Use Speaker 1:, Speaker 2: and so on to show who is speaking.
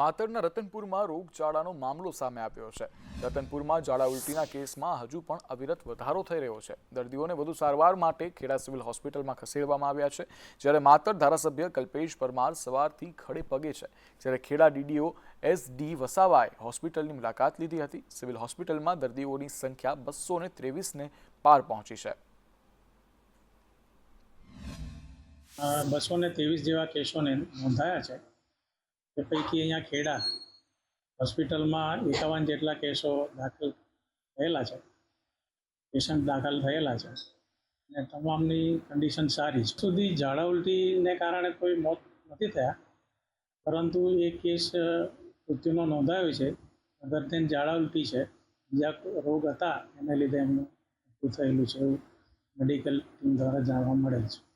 Speaker 1: માતરના રતનપુરમાં રોગચાળાનો મામલો સામે આવ્યો છે. રતનપુરમાં ઝાડા ઉલટીના કેસમાં હજુ પણ અવિરત વધારો થઈ રહ્યો છે. દર્દીઓને વધુ સારવાર માટે ખેડા સિવિલ હોસ્પિટલમાં ખસેડવામાં આવ્યા છે. જ્યારે માતર ધારાસભ્ય કલ્પેશ પરમાર સવારથી ખડે પગે છે. જ્યારે ખેડા ડીડીઓ એસ ડી વસાવાએ હોસ્પિટલની મુલાકાત લીધી હતી. સિવિલ હોસ્પિટલમાં દર્દીઓની સંખ્યા બસો ને ત્રેવીસને પાર પહોંચી છે.
Speaker 2: બસો ને ત્રેવીસ જેવા કેસોને નોંધાયા છે. તે પૈકી અહીંયા ખેડા હોસ્પિટલમાં એકાવન જેટલા કેસો દાખલ થયેલા છે. પેશન્ટ દાખલ થયેલા છે. અને તમામની કન્ડિશન સારી છે. સુધી ઝાડા કારણે કોઈ મોત નથી થયા. પરંતુ એ કેસ મૃત્યુનો નોંધાયો છે. અગર ઝાડા ઉલટી છે. બીજા રોગ હતા, એને લીધે એમનું મૃત્યુ થયેલું છે એવું મેડિકલ ટીમ દ્વારા જાણવા મળેલ છે.